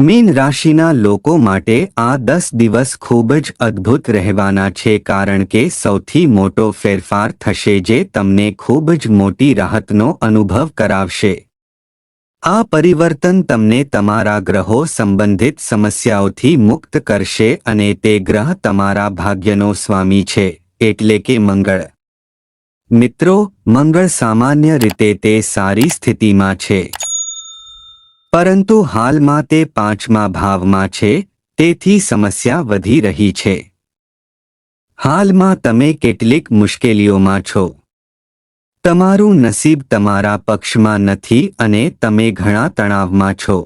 Mean રાશિના લોકો માટે આ દસ દિવસ ખૂબ જ અદ્ભુત રહેવાના છે કારણ કે સૌથી મોટો ફેરફાર થશે જે તમને ખૂબ જ મોટી રાહતનો અનુભવ કરાવશે. આ પરિવર્તન તમને તમારા ગ્રહો સંબંધિત સમસ્યાઓથી મુક્ત કરશે અને તે ગ્રહ તમારા ભાગ્યનો સ્વામી છે, એટલે કે મંગળ. મિત્રો, મંગળ સામાન્ય રીતે તે સારી સ્થિતિમાં છે. પરંતુ હાલમાં તે પાંચમા ભાવમાં છે, તેથી સમસ્યા વધી રહી છે. હાલમાં તમે કેટલીક મુશ્કેલીઓમાં છો. તમારું નસીબ તમારા પક્ષમાં નથી અને તમે ઘણા તણાવમાં છો.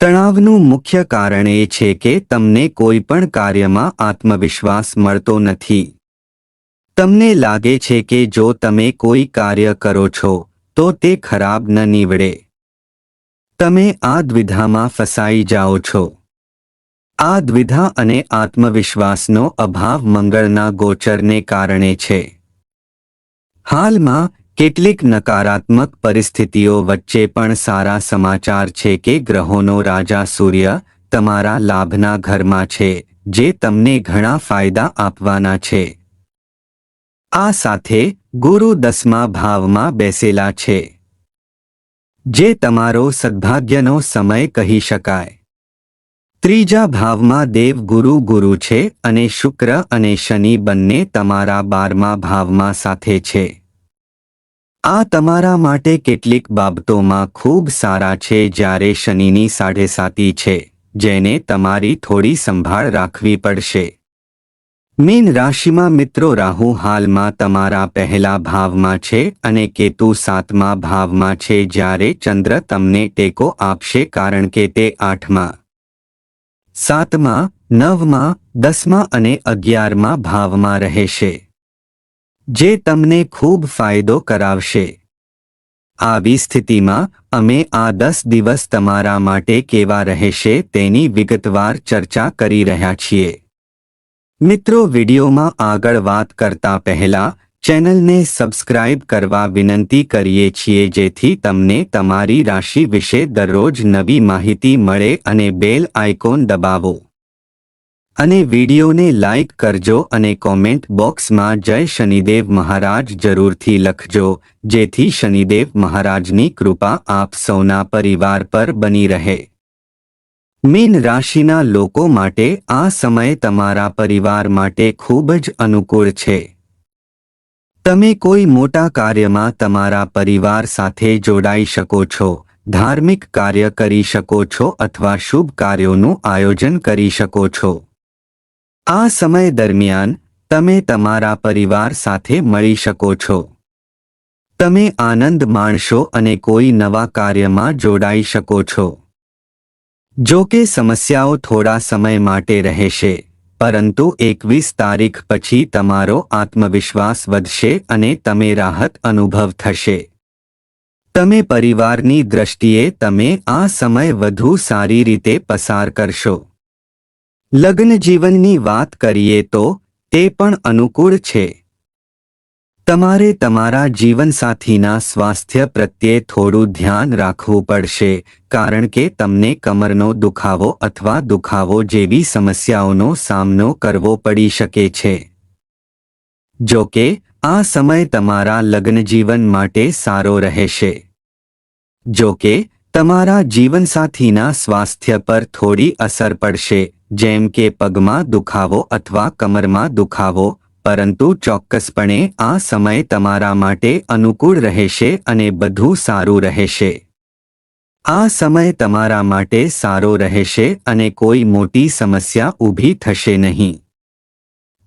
તણાવનું મુખ્ય કારણ એ છે કે તમને કોઈ પણ કાર્યમાં આત્મવિશ્વાસ મળતો નથી. તમને લાગે છે કે જો તમે કોઈ કાર્ય કરો છો, તો તે ખરાબ ન નીવડે. તમે આ દ્વિધામાં ફસાઈ જાઓ છો. આ દ્વિધા અને આત્મવિશ્વાસનો અભાવ મંગળના ગોચરને કારણે છે. હાલમાં, કેટલીક નકારાત્મક પરિસ્થિતિઓ વચ્ચે પણ સારા સમાચાર છે કે ગ્રહોનો રાજા સૂર્ય, તમારા લાભના ઘરમાં છે, જે તમને ઘણા ફાયદા આપવાના છે. આ સાથે, ગુરુ દસમા ભાવમાં બેસેલા છે. જે તમારો સદભાગ્યનો સમય કહી શકાય. ત્રીજા ભાવમાં દેવ ગુરુ ગુરુ છે અને શુક્ર અને શનિ બંને તમારા બારમા ભાવમાં સાથે છે. આ તમારા માટે કેટલીક બાબતોમાં ખૂબ સારા છે જ્યારે શનિની સાઢે સાતી છે, જેને તમારી થોડી સંભાળ રાખવી પડશે. મીન રાશિમાં મિત્રો રાહુ હાલમાં તમારા પહેલા ભાવમાં છે અને કેતુ સાતમા ભાવમાં છે જ્યારે ચંદ્ર તમને ટેકો આપશે કારણ કે તે આઠમા, સાતમા, નવમા, દસમા અને અગિયારમા ભાવમાં રહેશે, જે તમને ખૂબ ફાયદો કરાવશે. આવી સ્થિતિમાં અમે આ દસ દિવસ તમારા માટે કેવા રહેશે તેની વિગતવાર ચર્ચા કરી રહ્યા છીએ. મિત્રો, વિડીયોમાં આગળ વાત કરતા પહેલા ચેનલને સબસ્ક્રાઇબ કરવા વિનંતી કરીએ છીએ, જેથી તમને તમારી રાશિ વિશે દરરોજ નવી માહિતી મળે અને બેલ આઇકોન દબાવો. અને વિડીયોને લાઇક કરજો અને કોમેન્ટ બોક્સમાં જય શનિદેવ મહારાજ જરૂરથી લખજો, જેથી શનિદેવ મહારાજની કૃપા આપ સૌના પરિવાર પર બની રહે. મીન રાશિના લોકો માટે આ સમય તમારા પરિવાર માટે ખૂબ જ અનુકૂળ છે. તમે કોઈ મોટા કાર્યમાં તમારા પરિવાર સાથે જોડાઈ શકો છો, ધાર્મિક કાર્ય કરી શકો છો અથવા શુભ કાર્યોનું આયોજન કરી શકો છો. આ સમય દરમિયાન, તમે તમારા પરિવાર સાથે મળી શકો છો. તમે આનંદ માણશો અને કોઈ નવા કાર્યમાં જોડાઈ શકો છો. જો કે સમસ્યાઓ થોડા સમય માટે રહેશે, પરંતુ એકવીસ તારીખ પછી તમારો આત્મવિશ્વાસ વધશે અને તમે રાહત અનુભવ થશે. તમે પરિવારની દ્રષ્ટિએ તમે આ સમય વધુ સારી રીતે પસાર કરશો. લગ્ન જીવનની વાત કરીએ તો, તે પણ અનુકૂળ છે. તમારે તમારા જીવનસાથીના સ્વાસ્થ્ય પ્રત્યે થોડું ધ્યાન રાખવું પડશે, કારણ કે તમને કમરનો દુખાવો અથવા દુખાવો જેવી સમસ્યાઓનો સામનો કરવો પડી શકે છે. જો કે આ સમય તમારા લગ્નજીવન માટે સારો રહેશે. જો કે તમારા જીવનસાથીના સ્વાસ્થ્ય પર થોડી અસર પડશે, જેમ કે પગમાં દુખાવો અથવા કમરમાં દુખાવો પરંતુ ચોક્કસપણે આ સમય તમારા માટે અનુકૂળ રહેશે અને બધું સારું રહેશે. આ સમય તમારા માટે સારો રહેશે અને કોઈ મોટી સમસ્યા ઊભી થશે નહીં.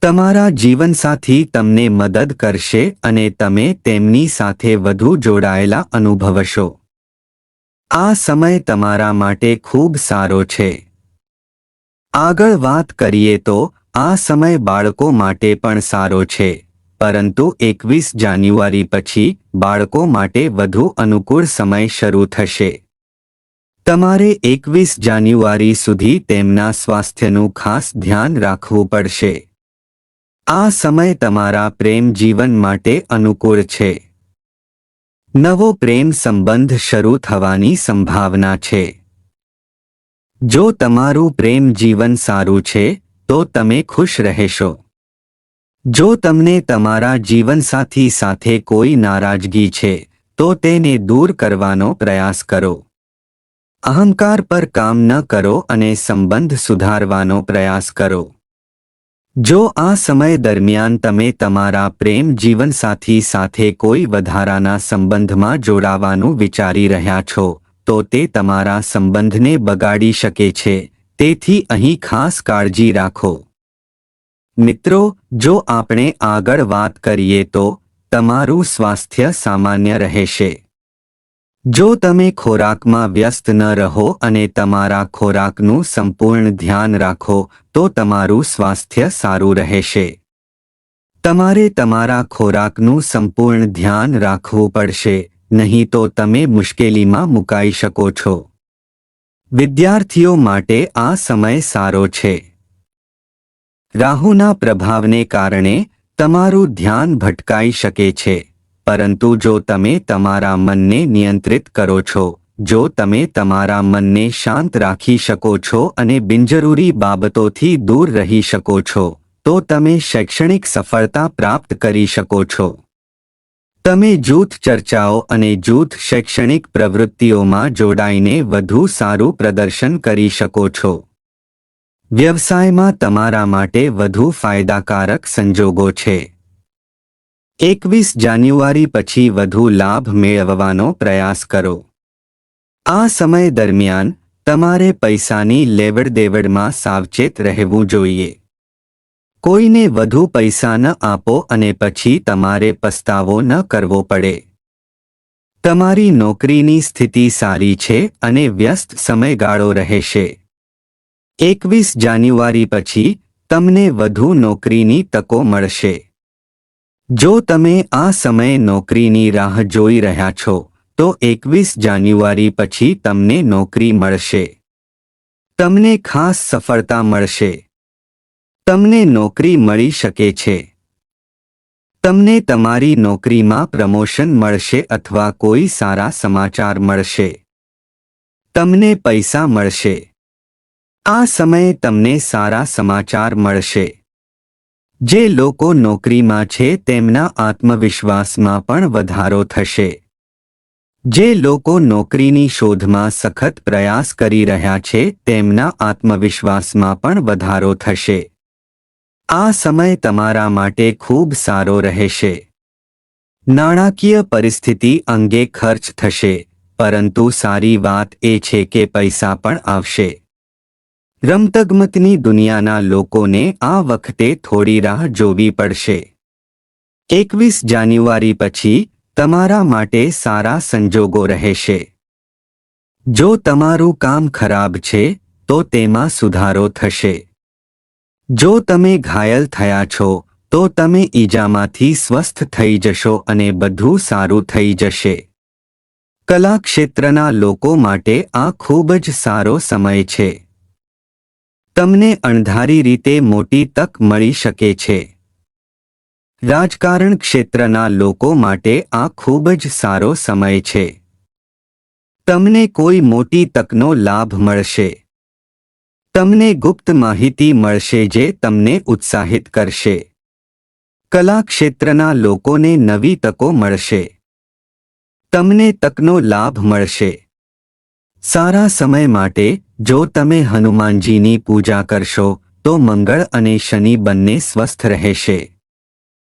તમારા જીવનસાથી તમને મદદ કરશે અને તમે તેમની સાથે વધુ જોડાયેલા અનુભવશો. આ સમય તમારા માટે ખૂબ સારો છે. આગળ વાત કરીએ તો આ સમય બાળકો માટે પણ સારો છે. પરંતુ એકવીસ જાન્યુઆરી પછી બાળકો માટે વધુ અનુકૂળ સમય શરૂ થશે. તમારે એકવીસ જાન્યુઆરી સુધી તેમના સ્વાસ્થ્યનું ખાસ ધ્યાન રાખવું પડશે. આ સમય તમારા પ્રેમ જીવન માટે અનુકૂળ છે. નવો પ્રેમ સંબંધ શરૂ થવાની સંભાવના છે. જો તમારું પ્રેમ જીવન સારું છે તો તમે ખુશ રહેશો. જો તમને તમારા જીવનસાથી સાથે કોઈ નારાજગી છે, તો તેને દૂર કરવાનો પ્રયાસ કરો. અહંકાર પર કામ ન કરો અને સંબંધ સુધારવાનો પ્રયાસ કરો. જો આ સમય દરમિયાન તમે તમારા પ્રેમ જીવનસાથી સાથે કોઈ વધારાના સંબંધમાં જોડાવાનું વિચારી રહ્યા છો, તો તે તમારા સંબંધને બગાડી શકે છે. તેથી અહીં ખાસ કાળજી રાખો. મિત્રો, જો આપણે આગળ વાત કરીએ તો તમારું સ્વાસ્થ્ય સામાન્ય રહેશે. જો તમે ખોરાકમાં વ્યસ્ત ન રહો અને તમારા ખોરાકનું સંપૂર્ણ ધ્યાન રાખો, તો તમારું સ્વાસ્થ્ય સારું રહેશે. તમારે તમારા ખોરાકનું સંપૂર્ણ ધ્યાન રાખવું પડશે, નહીં તો તમે મુશ્કેલીમાં મુકાઈ શકો છો. વિદ્યાર્થીઓ માટે આ સમય સારો છે. રાહુના પ્રભાવને કારણે તમારું ધ્યાન ભટકાઈ શકે છે, પરંતુ જો તમે તમારા મનને નિયંત્રિત કરો છો, જો તમે તમારા મનને શાંત રાખી શકો છો અને બિનજરૂરી બાબતોથી દૂર રહી શકો છો, તો તમે શૈક્ષણિક સફળતા પ્રાપ્ત કરી શકો છો. તમે જૂથ ચર્ચાઓ અને જૂથ શૈક્ષણિક પ્રવૃત્તિઓમાં જોડાઈને વધુ સારું પ્રદર્શન કરી શકો છો. વ્યવસાયમાં તમારા માટે વધુ ફાયદાકારક સંજોગો છે. એકવીસ જાન્યુઆરી પછી વધુ લાભ મેળવવાનો પ્રયાસ કરો. આ સમય દરમિયાન તમારે પૈસાની લેવડ દેવડમાં સાવચેત રહેવું જોઈએ. કોઈને વધુ પૈસા ન આપો અને પછી તમારે પસ્તાવો ન કરવો પડે. તમારી નોકરીની સ્થિતિ સારી છે અને વ્યસ્ત સમયગાળો રહેશે. એકવીસ જાન્યુઆરી પછી તમને વધુ નોકરીની તકો મળશે. જો તમે આ સમયે નોકરીની રાહ જોઈ રહ્યા છો, તો એકવીસ જાન્યુઆરી પછી તમને નોકરી મળશે. તમને ખાસ સફળતા મળશે. તમને નોકરી મળી શકે છે. તમને તમારી નોકરીમાં પ્રમોશન મળશે અથવા કોઈ સારા સમાચાર મળશે. તમને પૈસા મળશે. આ સમયે તમને સારા સમાચાર મળશે. જે લોકો નોકરીમાં છે તેમના આત્મવિશ્વાસમાં પણ વધારો થશે. જે લોકો નોકરીની શોધમાં સખત પ્રયાસ કરી રહ્યા છે તેમના આત્મવિશ્વાસમાં પણ વધારો થશે. આ સમય તમારા માટે ખૂબ સારો રહેશે. નાણાકીય પરિસ્થિતિ અંગે ખર્ચ થશે, પરંતુ સારી વાત એ છે કે પૈસા પણ આવશે. રમતગમતની દુનિયાના લોકોને આ વખતે થોડી રાહ જોવી પડશે. એકવીસ જાન્યુઆરી પછી તમારા માટે સારા સંજોગો રહેશે. જો તમારું કામ ખરાબ છે, તો તેમાં સુધારો થશે. જો તમે ઘાયલ થયા છો, તો તમે ઈજામાંથી સ્વસ્થ થઈ જશો અને બધું સારું થઈ જશે. કલા ક્ષેત્રના લોકો માટે આ ખૂબ જ સારો સમય છે. તમને અણધારી રીતે મોટી તક મળી શકે છે. રાજકારણ ક્ષેત્રના લોકો માટે આ ખૂબ જ સારો સમય છે. તમને કોઈ મોટી તકનો લાભ મળશે. તમને ગુપ્ત માહિતી મળશે જે તમને ઉત્સાહિત કરશે. કલા ક્ષેત્રના લોકોને નવી તકો મળશે. તમને તકનો લાભ મળશે. સારા સમય માટે, જો તમે હનુમાનજીની પૂજા કરશો, તો મંગળ અને શનિ બંને સ્વસ્થ રહેશે.